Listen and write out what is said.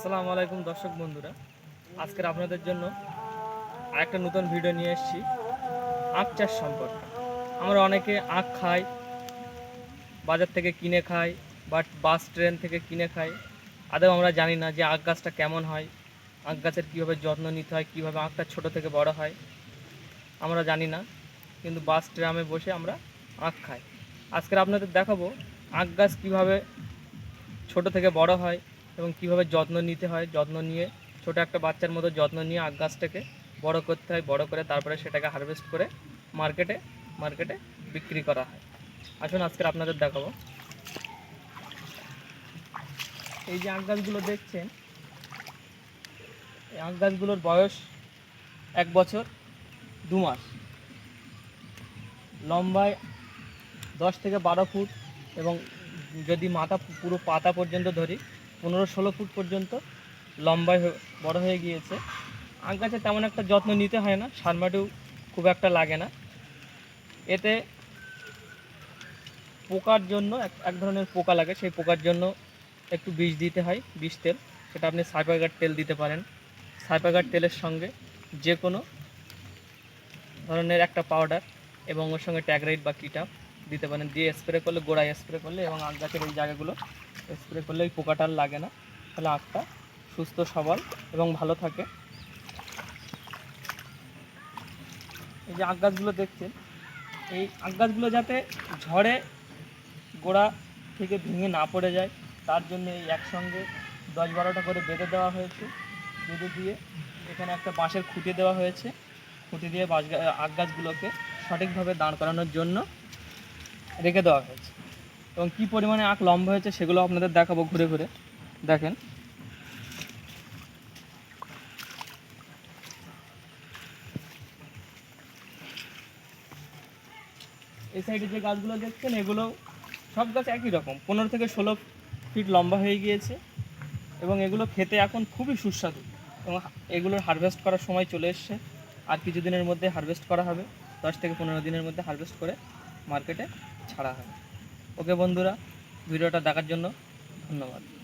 আসসালামু আলাইকুম দর্শক বন্ধুরা। আজকের আপনাদের জন্য আরেকটা নতুন ভিডিও নিয়ে এসেছি, আখ চাষ সম্পর্কে। আমরা অনেকে আখ খাই, বাজার থেকে কিনে খাই, বাট বাস ট্রেন থেকে কিনে খাই। আদৌ আমরা জানি না যে আখ গাছটা কেমন হয়, আখ গাছের কীভাবে যত্ন নিতে হয়, কীভাবে আখটা ছোট থেকে বড় হয়, আমরা জানি না। কিন্তু বাস ট্রামে বসে আমরা আখ খাই। আজকের আপনাদের দেখাবো আখ গাছ কীভাবে ছোট থেকে বড় হয় এবং কীভাবে যত্ন নিতে হয়, যত্ন নিয়ে, ছোট একটা বাচ্চার মতো যত্ন নিয়ে আখ গাছটাকে বড় করতে হয়, বড় করে তারপরে সেটাকে হারভেস্ট করে মার্কেটে মার্কেটে বিক্রি করা হয়। আসুন আজকে আপনাদের দেখাবো। এই যে আখ গাছগুলো দেখছেন, এই আখ গাছগুলোর বয়স এক বছর দু মাস। লম্বায় দশ থেকে বারো ফুট এবং যদি মাথা পুরো পাতা পর্যন্ত ধরি পনেরো ষোলো ফুট পর্যন্ত লম্বায় বড় হয়ে গিয়েছে। আখ গাছে তেমন একটা যত্ন নিতে হয় না, সার মাটিও খুব একটা লাগে না। এতে পোকার জন্য এক এক ধরনের পোকা লাগে, সেই পোকার জন্য একটু বিষ দিতে হয়, বিষ তেল। সেটা আপনি সাইপাগার তেল দিতে পারেন। সাইপাগার তেলের সঙ্গে যে কোনো ধরনের একটা পাউডার এবং ওর সঙ্গে ট্যাগরাইট বা কিটা দিতে পারেন। দিয়ে স্প্রে করলে, গোড়ায় স্প্রে করলে এবং আখ গাছের এই জায়গাগুলো স্প্রে করলে ওই পোকাটা লাগে না। তাহলে আখটা সুস্থ সবল এবং ভালো থাকে। এই যে আখ গাছগুলো দেখছেন, এই আখ গাছগুলো যাতে ঝড়ে গোড়া থেকে ভেঙে না পড়ে যায়, তার জন্য এই একসঙ্গে দশ বারোটা করে বেঁধে দেওয়া হয়েছে। বেঁধে দিয়ে এখানে একটা বাঁশের খুঁটি দেওয়া হয়েছে। খুঁটি দিয়ে বাঁশ আখ গাছগুলোকে সঠিকভাবে দাঁড় করানোর জন্য রেখে দেওয়া হয়েছে। এবং কী পরিমাণে আখ লম্বা হয়েছে সেগুলো আপনাদের দেখাবো ঘুরে ঘুরে। দেখেন। এই সাইডে যে গাছগুলো দেখছেন, এগুলো সব গাছ একই রকম। পনেরো থেকে ষোলো ফিট লম্বা হয়ে গিয়েছে এবং এগুলো খেতে এখন খুবই সুস্বাদু এবং এগুলোর হারভেস্ট করার সময় চলে এসছে। আর কিছুদিনের মধ্যে হারভেস্ট করা হবে। দশ থেকে পনেরো দিনের মধ্যে হারভেস্ট করে মার্কেটে ছাড়া হবে। ওকে বন্ধুরা ভিডিওটা দেখার জন্য ধন্যবাদ।